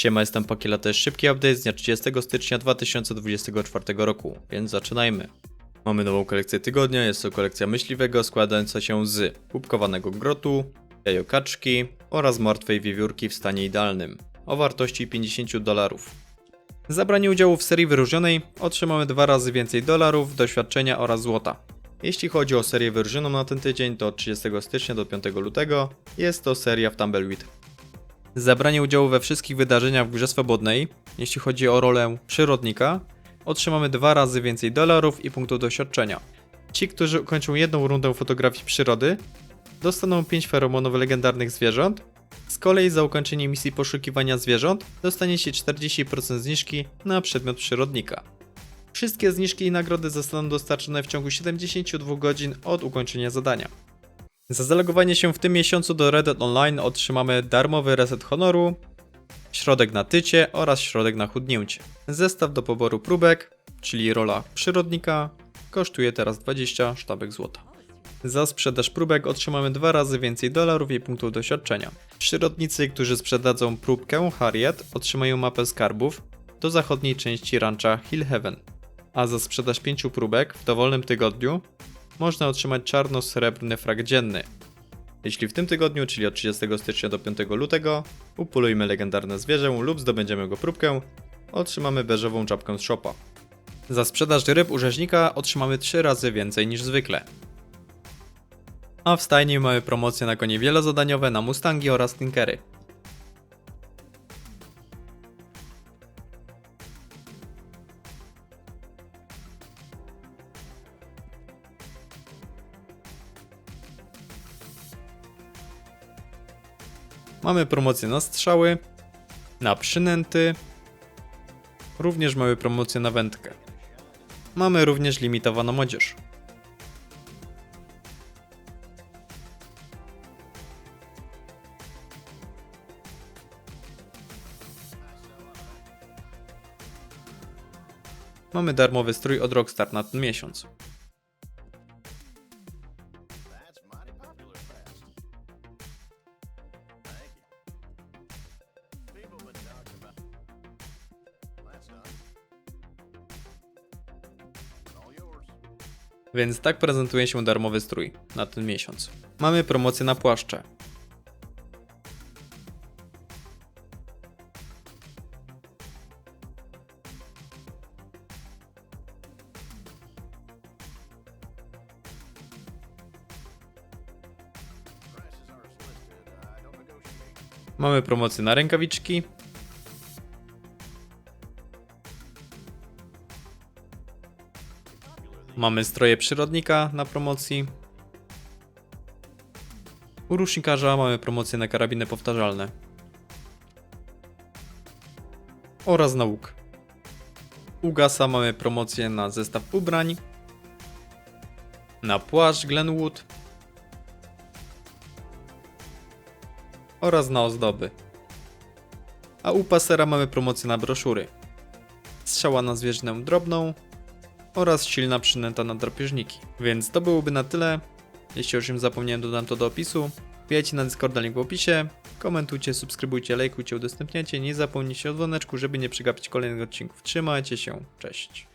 Siema, jestem Pakiela, to jest szybki update z dnia 30 stycznia 2024 roku, więc zaczynajmy. Mamy nową kolekcję tygodnia, jest to kolekcja myśliwego składająca się z pupkowanego grotu, jajokaczki oraz martwej wiewiórki w stanie idealnym, o wartości 50 dolarów. Za branie udziału w serii wyróżnionej otrzymamy dwa razy więcej dolarów, doświadczenia oraz złota. Jeśli chodzi o serię wyróżnioną na ten tydzień, to od 30 stycznia do 5 lutego jest to seria w Tumbleweed. Zabranie udziału we wszystkich wydarzeniach w grze swobodnej, jeśli chodzi o rolę przyrodnika, otrzymamy dwa razy więcej dolarów i punktów doświadczenia. Ci, którzy ukończą jedną rundę fotografii przyrody, dostaną 5 feromonów legendarnych zwierząt. Z kolei za ukończenie misji poszukiwania zwierząt dostaniecie 40% zniżki na przedmiot przyrodnika. Wszystkie zniżki i nagrody zostaną dostarczone w ciągu 72 godzin od ukończenia zadania. Za zalogowanie się w tym miesiącu do Red Dead Online otrzymamy darmowy reset honoru, środek na tycie oraz środek na chudnięcie. Zestaw do poboru próbek, czyli rola przyrodnika, kosztuje teraz 20 sztabek złota. Za sprzedaż próbek otrzymamy dwa razy więcej dolarów i punktów doświadczenia. Przyrodnicy, którzy sprzedadzą próbkę Harriet, otrzymają mapę skarbów do zachodniej części rancha Hill Heaven. A za sprzedaż pięciu próbek w dowolnym tygodniu można otrzymać czarno-srebrny frag dzienny. Jeśli w tym tygodniu, czyli od 30 stycznia do 5 lutego, upolujmy legendarne zwierzę lub zdobędziemy go próbkę, otrzymamy beżową czapkę z shopa. Za sprzedaż ryb u rzeźnika otrzymamy 3 razy więcej niż zwykle. A w stajni mamy promocje na konie wielozadaniowe, na Mustangi oraz Tinkery. Mamy promocję na strzały, na przynęty, również mamy promocję na wędkę. Mamy również limitowaną młodzież. Mamy darmowy strój od Rockstar na ten miesiąc. Więc tak prezentuje się darmowy strój na ten miesiąc. Mamy promocję na płaszcze. Mamy promocję na rękawiczki. Mamy stroje przyrodnika na promocji. U rusznikarza mamy promocję na karabiny powtarzalne. Oraz na łuk. U Gasa mamy promocję na zestaw ubrań. Na płaszcz Glenwood. oraz na ozdoby. A u pasera mamy promocję na broszury. Strzała na zwierzynę drobną oraz silna przynęta na drapieżniki. Więc to byłoby na tyle. Jeśli o czymś zapomniałem, dodam to do opisu. Wbijajcie na Discorda, link w opisie. Komentujcie, subskrybujcie, lajkujcie, udostępniajcie. Nie zapomnijcie o dzwoneczku, żeby nie przegapić kolejnych odcinków. Trzymajcie się, cześć.